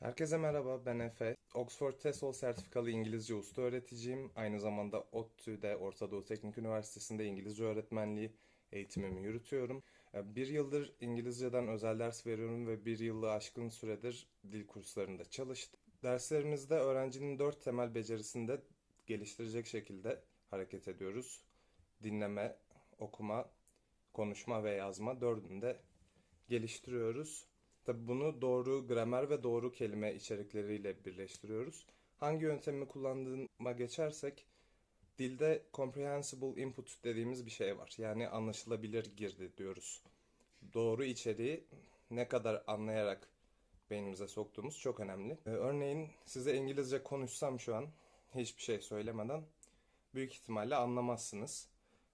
Herkese merhaba, ben Efe. Oxford TESOL sertifikalı İngilizce usta öğreticiyim. Aynı zamanda ODTÜ'de, Orta Doğu Teknik Üniversitesi'nde İngilizce öğretmenliği eğitimimi yürütüyorum. Ee, Bir yıldır İngilizceden özel ders veriyorum ve bir yılı aşkın süredir dil kurslarında çalıştım. Derslerimizde öğrencinin dört temel becerisini de geliştirecek şekilde hareket ediyoruz. Dinleme, okuma, konuşma ve yazma dördünü de geliştiriyoruz. Tabi bunu doğru gramer ve doğru kelime içerikleriyle birleştiriyoruz. Hangi yöntemi kullandığıma geçersek dilde comprehensible input dediğimiz bir şey var. Yani anlaşılabilir girdi diyoruz. Doğru içeriği ne kadar anlayarak beynimize soktuğumuz çok önemli. Ee, Örneğin size İngilizce konuşsam şu an hiçbir şey söylemeden büyük ihtimalle anlamazsınız.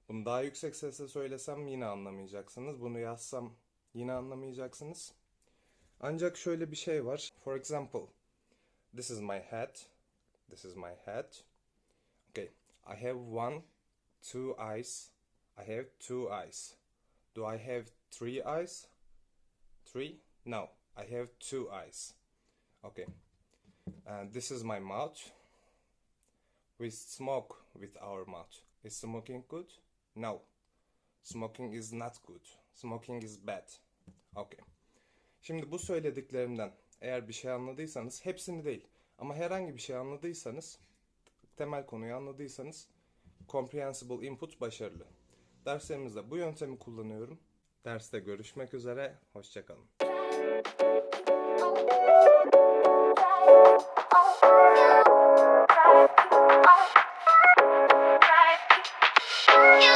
Bunu daha yüksek sesle söylesem yine anlamayacaksınız. Bunu yazsam yine anlamayacaksınız. Ancak şöyle bir şey var. For example, this is my hat. This is my hat. Okay, I have one, two eyes. I have two eyes. Do I have three eyes? Three? No, I have two eyes. Okay. And this is my mouth. We smoke with our mouth. Is smoking good? No. Smoking is not good. Smoking is bad. Okay. Şimdi bu söylediklerimden eğer bir şey anladıysanız, hepsini değil ama herhangi bir şey anladıysanız, temel konuyu anladıysanız comprehensible input başarılı. Derslerimizde bu yöntemi kullanıyorum. Derste görüşmek üzere, hoşçakalın. Oh.